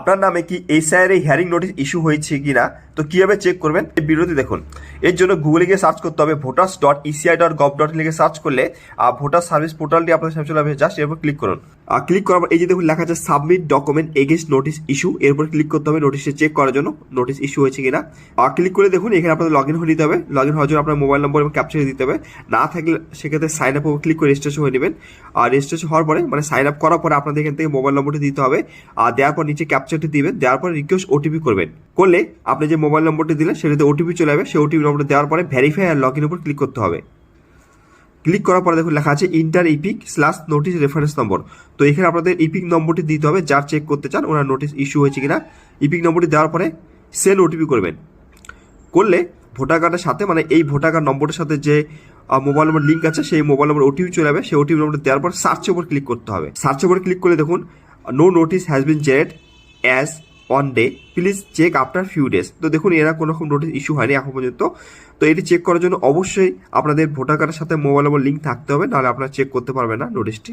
আপনার নামে কি এসআইআর এ হিয়ারিং নোটিস ইস্যু হয়েছে কিনা, তো কীভাবে চেক করবেন, এই বিরতি দেখুন। এর জন্য গুগলে গিয়ে সার্চ করতে হবে voters dot ECI dot gov dot লিখে সার্চ করলে ভোটার সার্ভিস পোর্টালটি আপনার সামনে চলে আসবে। জাস্ট এরপর ক্লিক করুন। ক্লিক করার এই যে দেখুন লেখা আছে submit document against notice issue এরপর ক্লিক করতে হবে নোটিশে চেক করার জন্য নোটিশ ইস্যু হয়েছে কিনা। ক্লিক করে দেখুন, এখানে আপনাদের লগ ইন হয়ে নিতে হবে। লগ ইন হওয়ার জন্য আপনার মোবাইল নম্বর এবং ক্যাপচার দিতে হবে। না থাকলে সেক্ষেত্রে সাইন আপ ক্লিক করে রেজিস্ট্রেশন হয়ে নেবেন। আর রেজিস্ট্রেশন হওয়ার পরে মানে সাইন আপ করার পরে আপনাদের এখান থেকে মোবাইল নম্বরটি দিতে হবে। আর দেওয়ার পর নিচে ক্যাপচারটি দিবেন, দেওয়ার পরে রিকোয়েস্ট ওটিপি করবেন। করলে আপনি যে মোবাইল নম্বরটি দিলেন, সেটাতে ওটিপি চলে যাবে সেই ওটিপি নম্বরটা দেওয়ার পরে ভেরিফাই আর লগ ইন উপর ক্লিক করতে হবে। ক্লিক করার পরে দেখুন লেখা আছে enter EPIC slash notice reference number তো এখানে আপনাদের ইপিক নম্বরটি দিতে হবে, যার চেক করতে চান, ওনার নোটিশ ইস্যু হয়েছে কিনা। ইপিক নম্বরটি দেওয়ার পরে সেল ওটিপি করবেন। করলে ভোটার কার্ডের সাথে মানে এই ভোটার কার্ড নম্বরের সাথে যে মোবাইল নম্বর লিঙ্ক আছে, সেই মোবাইল নম্বর ওটিপি চলে যাবে। সেই ওটিপি নম্বর দেওয়ার পর সার্চের উপর ক্লিক করতে হবে। সার্চের উপর ক্লিক করলে দেখুন no notice has been generate as on day please check after few days তো দেখুন, এরা কোনো রকম নোটিস ইস্যু হয়নি এখন পর্যন্ত। তো এটি চেক করার জন্য অবশ্যই আপনাদের ভোটার কার্ডের সাথে মোবাইল নম্বর লিঙ্ক থাকতে হবে, নাহলে আপনারা চেক করতে পারবেন না নোটিশটি